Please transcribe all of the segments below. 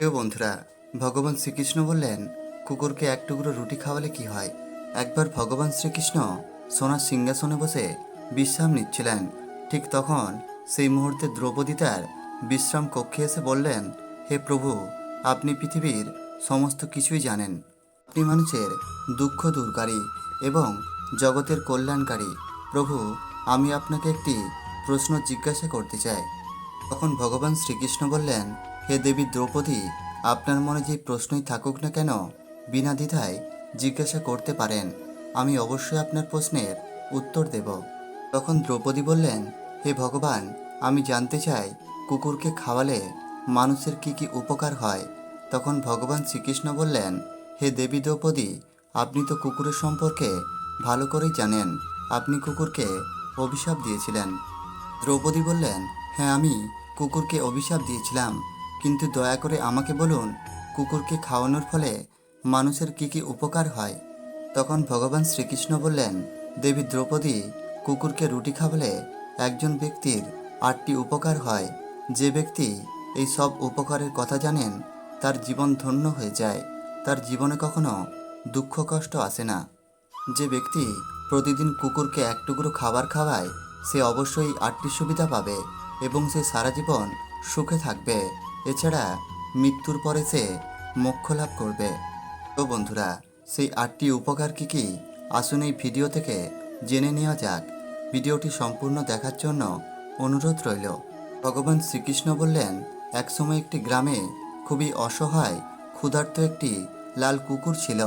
প্রিয় বন্ধুরা, ভগবান শ্রীকৃষ্ণ বললেন, কুকুরকে এক টুকরো রুটি খাওয়ালে কি হয়? একবার ভগবান শ্রীকৃষ্ণ সোনার সিংহাসনে বসে বিশ্রাম নিচ্ছিলেন। ঠিক তখন সেই মুহূর্তে দ্রৌপদী তার বিশ্রাম কক্ষে এসে বললেন, হে প্রভু, আপনি পৃথিবীর সমস্ত কিছুই জানেন। আপনি মানুষের দুঃখ দূরকারী এবং জগতের কল্যাণকারী। প্রভু, আমি আপনাকে একটি প্রশ্ন জিজ্ঞাসা করতে চাই। তখন ভগবান শ্রীকৃষ্ণ বললেন হে দেবী দ্রৌপদী, আপনার মনে যে প্রশ্নই থাকুক না কেন, বিনা দ্বিধায় জিজ্ঞাসা করতে পারেন। আমি অবশ্যই আপনার প্রশ্নের উত্তর দেব। তখন দ্রৌপদী বললেন, হে ভগবান, আমি জানতে চাই, কুকুরকে খাওয়ালে মানুষের কি কি উপকার হয়? তখন ভগবান শ্রীকৃষ্ণ বললেন, হে দেবী দ্রৌপদী, আপনি তো কুকুরের সম্পর্কে ভালো করেই জানেন, আপনি কুকুরকে অভিশাপ দিয়েছিলেন। দ্রৌপদী বললেন হ্যাঁ আমি কুকুরকে অভিশাপ দিয়েছিলাম। কিন্তু দয়া করে আমাকে বলুন, কুকুরকে খাওয়ানোর ফলে মানুষের কি কি উপকার হয়? তখন ভগবান শ্রীকৃষ্ণ বললেন, দেবী দ্রৌপদী, কুকুরকে রুটি খাওয়ালে একজন ব্যক্তির আটটি উপকার হয়। যে ব্যক্তি এই সব উপকারের কথা জানেন, তার জীবন ধন্য হয়ে যায়। তার জীবনে কখনো দুঃখ কষ্ট আসে না। যে ব্যক্তি প্রতিদিন কুকুরকে এক টুকরো খাবার খাওয়ায়, সে অবশ্যই আটটি সুবিধা পাবে এবং সে সারা জীবন সুখে থাকবে। এছাড়া মৃত্যুর পরে সে মোক্ষ লাভ করবে। তো বন্ধুরা, সেই আটটি উপকার কী কী? আসুন এই ভিডিও থেকে জেনে নেওয়া যাক। ভিডিওটি সম্পূর্ণ দেখার জন্য অনুরোধ রইল। ভগবান শ্রীকৃষ্ণ বললেন একসময় একটি গ্রামে খুবই অসহায়, ক্ষুধার্ত একটি লাল কুকুর ছিল।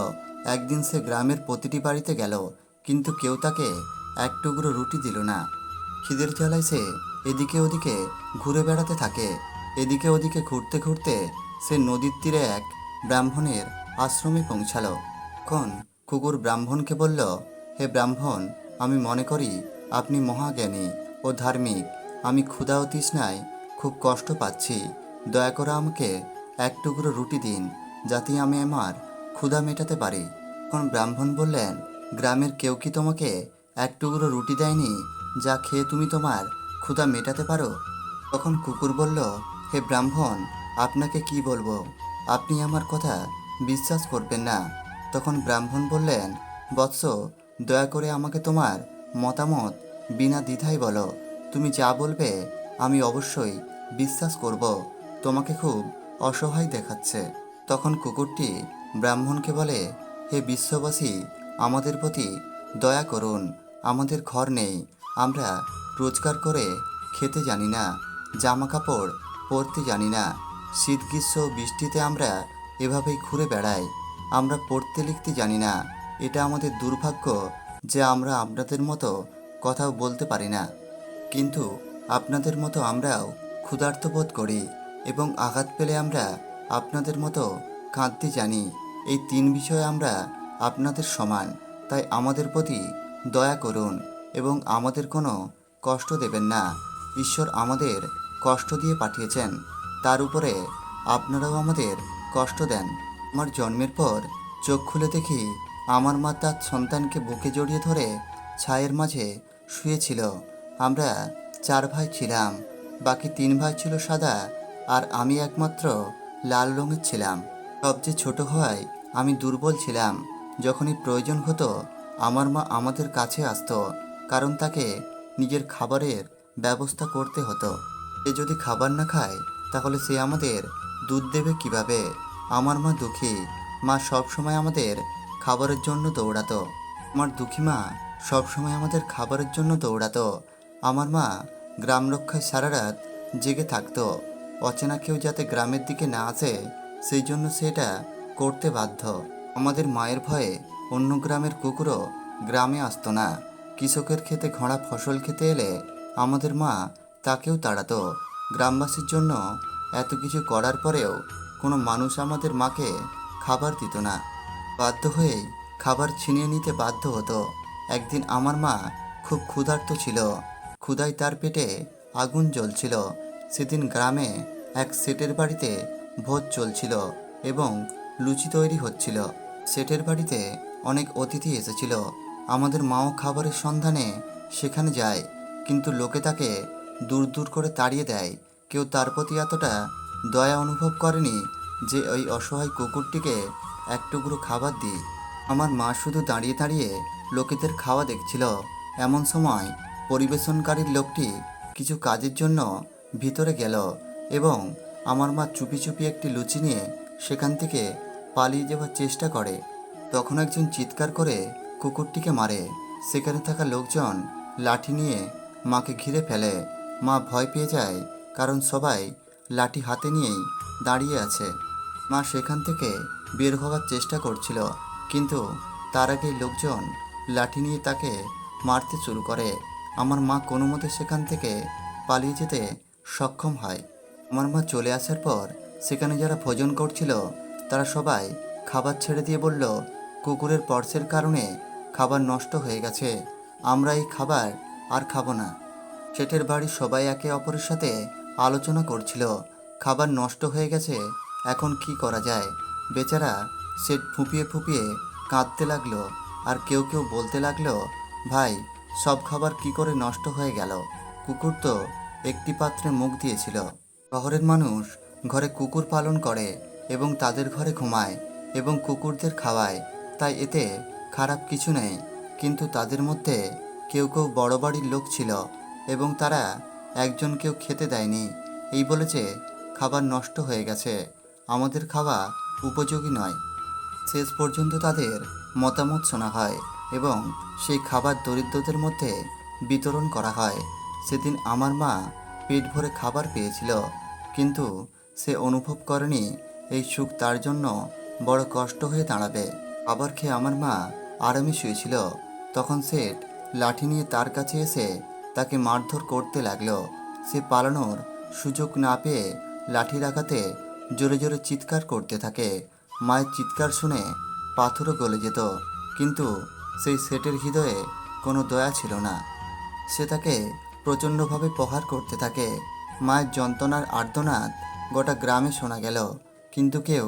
একদিন সে গ্রামের প্রতিটি বাড়িতে গেল, কিন্তু কেউ তাকে এক টুকরো রুটি দিল না। খিদের জ্বালায় সে এদিকে ওদিকে ঘুরে বেড়াতে থাকে। এদিকে ওদিকে ঘুরতে ঘুরতে সে নদীর তীরে এক ব্রাহ্মণের আশ্রমে পৌঁছালো। তখন কুকুর ব্রাহ্মণকে বলল, হে ব্রাহ্মণ, আমি মনে করি আপনি মহাজ্ঞানী ও ধার্মিক। আমি ক্ষুধা ও তৃষ্ণায় খুব কষ্ট পাচ্ছি। দয়া করে আমাকে এক টুকরো রুটি দিন, যাতে আমি আমার ক্ষুধা মেটাতে পারি। তখন ব্রাহ্মণ বললেন, গ্রামের কেউ কি তোমাকে এক টুকরো রুটি দেয়নি, যা খেয়ে তুমি তোমার ক্ষুধা মেটাতে পারো? তখন কুকুর বলল হে ব্রাহ্মণ, আপনাকে কি বলব? আপনি আমার কথা বিশ্বাস করবেন না। তখন ব্রাহ্মণ বললেন, বৎস, দয়া করে আমাকে তোমার মতামত বিনা দ্বিধায় বলো। তুমি যা বলবে, আমি অবশ্যই বিশ্বাস করব। তোমাকে খুব অসহায় দেখাচ্ছে। তখন কুকুরটি ব্রাহ্মণকে বলে, হে বিশ্ববাসী, আমাদের প্রতি দয়া করুন। আমাদের ঘর নেই। আমরা রোজগার করে খেতে জানি না। জামা কাপড় পরতে জানি না। শীত, গ্রীষ্ম বৃষ্টিতে আমরা এভাবেই ঘুরে বেড়াই। আমরা পড়তে লিখতে জানি না। এটা আমাদের দুর্ভাগ্য যে আমরা আপনাদের মতো কথাও বলতে পারি না। কিন্তু আপনাদের মতো আমরাও ক্ষুধার্ত বোধ করি এবং আঘাত পেলে আমরা আপনাদের মতো কাঁদতে জানি। এই তিন বিষয়ে আমরা আপনাদের সমান, তাই আমাদের প্রতি দয়া করুন এবং আমাদের কোনো কষ্ট দেবেন না। ঈশ্বর আমাদের কষ্ট দিয়ে পাঠিয়েছেন। তার উপরে আপনারাও আমাদের কষ্ট দেন। আমার জন্মের পর চোখ খুলে দেখি আমার মা তার সন্তানকে বুকে জড়িয়ে ধরে ছায়ের মাঝে শুয়েছিল। আমরা চার ভাই ছিলাম, বাকি তিন ভাই ছিল সাদা আর আমি একমাত্র লাল রঙের ছিলাম। সবচেয়ে ছোট হওয়ায় আমি দুর্বল ছিলাম, যখনই প্রয়োজন হতো আমার মা আমাদের কাছে আসতো, কারণ তাকে নিজের খাবারের ব্যবস্থা করতে হতো। সে যদি খাবার না খায়, তাহলে সে আমাদের দুধ দেবে কীভাবে? আমার মা দুঃখী। মা সবসময় আমাদের খাবারের জন্য দৌড়াতো। আমার দুঃখী মা সবসময় আমাদের খাবারের জন্য দৌড়াতো। আমার মা গ্রাম রক্ষায় সারা রাত জেগে থাকতো। অচেনা কেউ যাতে গ্রামের দিকে না আসে, সেই জন্য সেটা করতে বাধ্য। আমাদের মায়ের ভয়ে অন্য গ্রামের কুকুরও গ্রামে আসতো না। কৃষকের খেতে ঘোড়া ফসল খেতে এলে আমাদের মা তাকেও তাড়াতো। গ্রামবাসীর জন্য এত কিছু করার পরেও কোনো মানুষ আমাদের মাকে খাবার দিত না। বাধ্য হয়েই খাবার ছিনিয়ে নিতে বাধ্য হতো। একদিন আমার মা খুব ক্ষুধার্ত ছিল। ক্ষুধায় তার পেটে আগুন জ্বলছিল। সেদিন গ্রামে এক সেটের বাড়িতে ভোজ চলছিল এবং লুচি তৈরি হচ্ছিল। সেটের বাড়িতে অনেক অতিথি এসেছিল। আমাদের মাও খাবারের সন্ধানে সেখানে যায়, কিন্তু লোকে তাকে দূর দূর করে তাড়িয়ে দেয়। কেউ তার প্রতি এতটা দয়া অনুভব করেনি যে ওই অসহায় কুকুরটিকে এক টুকরো খাবার দিই। আমার মা শুধু দাঁড়িয়ে দাঁড়িয়ে লোকেদের খাওয়া দেখছিল। এমন সময় পরিবেশনকারীর লোকটি কিছু কাজের জন্য ভিতরে গেল এবং আমার মা চুপি চুপি একটি লুচি নিয়ে সেখান থেকে পালিয়ে যাওয়ার চেষ্টা করে। তখন একজন চিৎকার করে কুকুরটিকে মারে। সেখানে থাকা লোকজন লাঠি নিয়ে মাকে ঘিরে ফেলে। মা ভয় পেয়ে যায়, কারণ সবাই লাঠি হাতে নিয়েই দাঁড়িয়ে আছে। মা সেখান থেকে বের হওয়ার চেষ্টা করছিল, কিন্তু তার আগে লোকজন লাঠি নিয়ে তাকে মারতে শুরু করে। আমার মা কোনো মতে সেখান থেকে পালিয়ে যেতে সক্ষম হয়। আমার মা চলে আসার পর সেখানে যারা ভোজন করছিল, তারা সবাই খাবার ছেড়ে দিয়ে বলল, কুকুরের পর্সের কারণে খাবার নষ্ট হয়ে গেছে। আমরা এই খাবার আর খাব না। শেঠের বাড়ির সবাই একে অপরের সাথে আলোচনা করছিল। খাবার নষ্ট হয়ে গেছে, এখন কি করা যায়? বেচারা সেট ফুপিয়ে ফুপিয়ে কাঁদতে লাগল, আর কেউ কেউ বলতে লাগল, ভাই, সব খাবার কি করে নষ্ট হয়ে গেল? কুকুর তো একটি পাত্রে মুখ দিয়েছিল। শহরের মানুষ ঘরে কুকুর পালন করে এবং তাদের ঘরে ঘুমায় এবং কুকুরদের খাওয়ায়। তাই এতে খারাপ কিছু নেই, কিন্তু তাদের মধ্যে কেউ কেউ বড় বাড়ির লোক ছিল। এবং তারা একজনকেও খেতে দেয়নি। এই বলেছে খাবার নষ্ট হয়ে গেছে। আমাদের খাওয়া উপযোগী নয়। শেষ পর্যন্ত তাদের মতামত শোনা হয় এবং সেই খাবার দরিদ্রদের মধ্যে বিতরণ করা হয়। সেদিন আমার মা পেট ভরে খাবার পেয়েছিল, কিন্তু সে অনুভব করেনি এই সুখ তার জন্য বড় কষ্ট হয়ে দাঁড়াবে। আবার খেয়ে আমার মা আরামে শুয়েছিল। তখন সেট লাঠি নিয়ে তার কাছে এসে তাকে মারধর করতে লাগল। সে পালানোর সুযোগ না পেয়ে লাঠির আঘাতে জোরে জোরে চিৎকার করতে থাকে। মায়ের চিৎকার শুনে পাথরও গলে যেত, কিন্তু সেই সেটের হৃদয়ে কোনো দয়া ছিল না। সে তাকে প্রচণ্ডভাবে প্রহার করতে থাকে। মায়ের যন্ত্রণার আর্তনাদ গোটা গ্রামে শোনা গেল, কিন্তু কেউ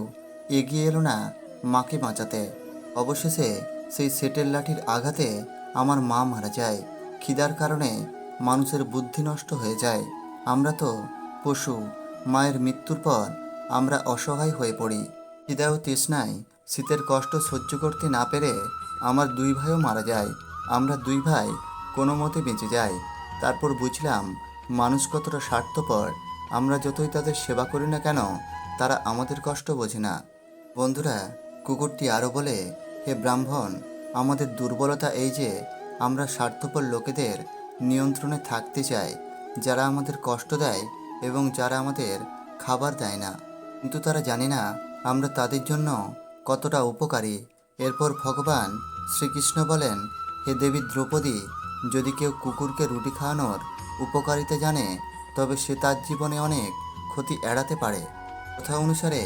এগিয়ে এলো না মাকে বাঁচাতে। অবশেষে সেই সেটের লাঠির আঘাতে আমার মা মারা যায়। খিদার কারণে মানুষের বুদ্ধি নষ্ট হয়ে যায়। আমরা তো পশু, মায়ের মৃত্যুর পর আমরা অসহায় হয়ে পড়ি। খিদা ও তৃষ্ণায় শীতের কষ্ট সহ্য করতে না পেরে আমার দুই ভাইও মারা যায়। আমরা দুই ভাই কোনো মতে বেঁচে যাই। তারপর বুঝলাম মানুষ কতটা স্বার্থপর। আমরা যতই তাদের সেবা করি না কেন, তারা আমাদের কষ্ট বোঝে না। বন্ধুরা, কুকুরটি আরও বলে, হে ব্রাহ্মণ, আমাদের দুর্বলতা এই যে আমরা স্বার্থপর লোকেদের নিয়ন্ত্রণে থাকতে চাই, যারা আমাদের কষ্ট দেয় এবং যারা আমাদের খাবার দেয় না। কিন্তু তারা জানে না আমরা তাদের জন্য কতটা উপকারী। এরপর ভগবান শ্রীকৃষ্ণ বলেন, হে দেবী দ্রৌপদী, যদি কেউ কুকুরকে রুটি খাওয়ানোর উপকারিতা জানে, তবে সে তার জীবনে অনেক ক্ষতি এড়াতে পারে। কথা অনুসারে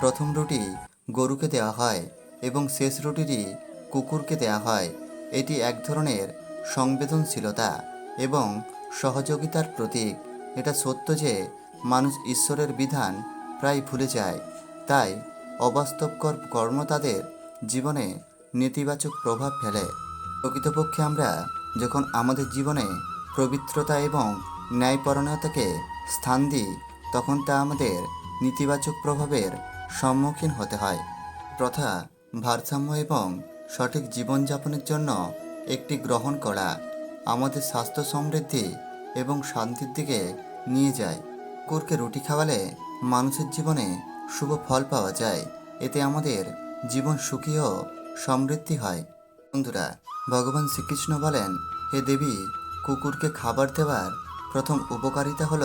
প্রথম রুটি গরুকে দেওয়া হয় এবং শেষ রুটিটি কুকুরকে দেওয়া হয়। এটি এক ধরনের সংবেদনশীলতা এবং সহযোগিতার প্রতীক। এটা সত্য যে মানুষ ঈশ্বরের বিধান প্রায় ভুলে যায়। তাই অবাস্তবকর কর্ম তাদের জীবনে নেতিবাচক প্রভাব ফেলে। প্রকৃতপক্ষে আমরা যখন আমাদের জীবনে পবিত্রতা এবং ন্যায়পরণতাকে স্থান দিই, তখন তা আমাদের নেতিবাচক প্রভাবের সম্মুখীন হতে হয়। প্রথা, ভারসাম্য এবং সঠিক জীবনযাপনের জন্য একটি গ্রহণ করা আমাদের স্বাস্থ্য সমৃদ্ধি এবং শান্তির দিকে নিয়ে যায়। কুকুরকে রুটি খাওয়ালে মানুষের জীবনে শুভ ফল পাওয়া যায়। এতে আমাদের জীবন সুখী ও সমৃদ্ধি হয়। বন্ধুরা, ভগবান শ্রীকৃষ্ণ বলেন, হে দেবী, কুকুরকে খাবার দেওয়ার প্রথম উপকারিতা হল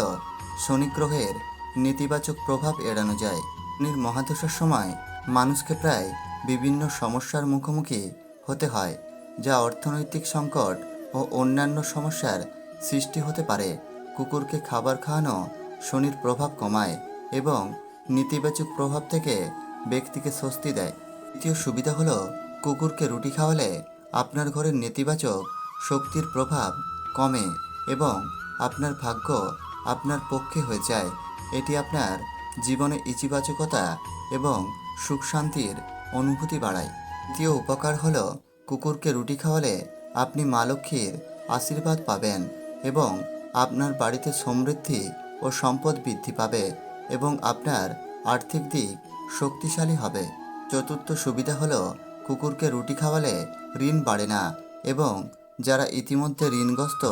শনি গ্রহের নেতিবাচক প্রভাব এড়ানো যায়। শনির মহাদশার সময় মানুষকে প্রায় বিভিন্ন সমস্যার মুখোমুখি হতে হয়, যা অর্থনৈতিক সংকট ও অন্যান্য সমস্যার সৃষ্টি হতে পারে। কুকুরকে খাবার খাওয়ানো, শনির প্রভাব কমায় এবং নেতিবাচক প্রভাব থেকে ব্যক্তিকে স্বস্তি দেয়। দ্বিতীয় সুবিধা হলো, কুকুরকে রুটি খাওয়ালে আপনার ঘরের নেতিবাচক শক্তির প্রভাব কমে এবং আপনার ভাগ্য আপনার পক্ষে হয়ে যায়। এটি আপনার জীবনে ইতিবাচকতা এবং সুখ শান্তির অনুভূতি বাড়ায়। দ্বিতীয় উপকার হলো, কুকুরকে রুটি খাওয়ালে আপনি মা লক্ষ্মীর আশীর্বাদ পাবেন এবং আপনার বাড়িতে সমৃদ্ধি ও সম্পদ বৃদ্ধি পাবে এবং আপনার আর্থিক দিক শক্তিশালী হবে। চতুর্থ সুবিধা হলো, কুকুরকে রুটি খাওয়ালে ঋণ বাড়ে না এবং যারা ইতিমধ্যে ঋণগ্রস্ত,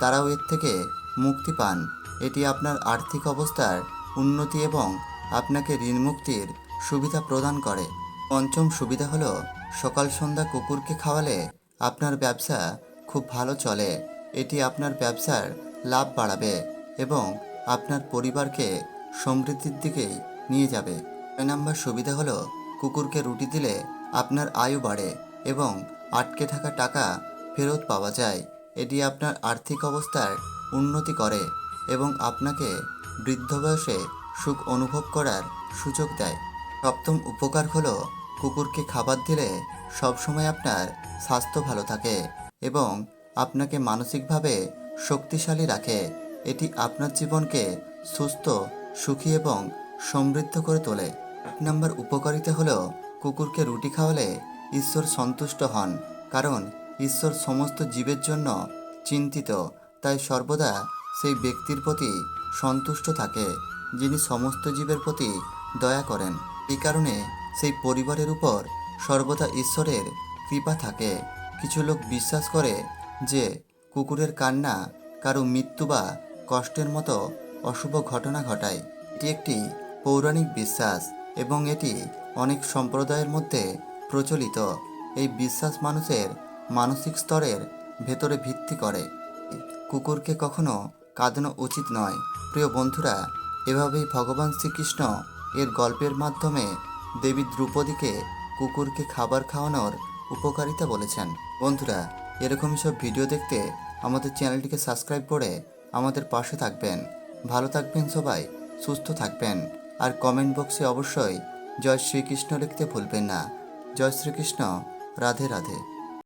তারাও এর থেকে মুক্তি পান। এটি আপনার আর্থিক অবস্থার উন্নতি এবং আপনাকে ঋণ মুক্তির সুবিধা প্রদান করে। পঞ্চম সুবিধা হলো সকাল সন্ধ্যা কুকুরকে খাওয়ালে আপনার ব্যবসা খুব ভালো চলে। এটি আপনার ব্যবসার লাভ বাড়াবে এবং আপনার পরিবারকে সমৃদ্ধির দিকে নিয়ে যাবে। ছয় নম্বর সুবিধা হলো কুকুরকে রুটি দিলে আপনার আয়ু বাড়ে এবং আটকে থাকা টাকা ফেরত পাওয়া যায়। এটি আপনার আর্থিক অবস্থার উন্নতি করে এবং আপনাকে বৃদ্ধ বয়সে সুখ অনুভব করার সুযোগ দেয়। সপ্তম উপকার হলো কুকুরকে খাবার দিলে সবসময় আপনার স্বাস্থ্য ভালো থাকে এবং আপনাকে মানসিকভাবে শক্তিশালী রাখে। এটি আপনার জীবনকে সুস্থ, সুখী এবং সমৃদ্ধ করে তোলে। এক নম্বর উপকারিতা হলো কুকুরকে রুটি খাওয়ালে ঈশ্বর সন্তুষ্ট হন, কারণ ঈশ্বর সমস্ত জীবের জন্য চিন্তিত, তাই সর্বদা সেই ব্যক্তির প্রতি সন্তুষ্ট থাকে, যিনি সমস্ত জীবের প্রতি দয়া করেন। এই কারণে সেই পরিবারের উপর সর্বদা ঈশ্বরের কৃপা থাকে। কিছু লোক বিশ্বাস করে যে কুকুরের কান্না কারও মৃত্যু বা কষ্টের মতো অশুভ ঘটনা ঘটায়। এটি একটি পৌরাণিক বিশ্বাস এবং এটি অনেক সম্প্রদায়ের মধ্যে প্রচলিত। এই বিশ্বাস মানুষের মানসিক স্তরের ভেতরে ভিত্তি করে। কুকুরকে কখনো কাঁদানো উচিত নয়। প্রিয় বন্ধুরা, এভাবেই ভগবান শ্রীকৃষ্ণ এর গল্পের মাধ্যমে দেবী দ্রৌপদীকে কুকুরকে খাবার খাওয়ানোর উপকারিতা বলেছেন। বন্ধুরা এরকমই সব ভিডিও দেখতে আমাদের চ্যানেলটিকে সাবস্ক্রাইব করে আমাদের পাশে থাকবেন। ভালো থাকবেন সবাই, সুস্থ থাকবেন। আর কমেন্ট বক্সে অবশ্যই জয় শ্রীকৃষ্ণ লিখতে ভুলবেন না। জয় শ্রীকৃষ্ণ, রাধে রাধে।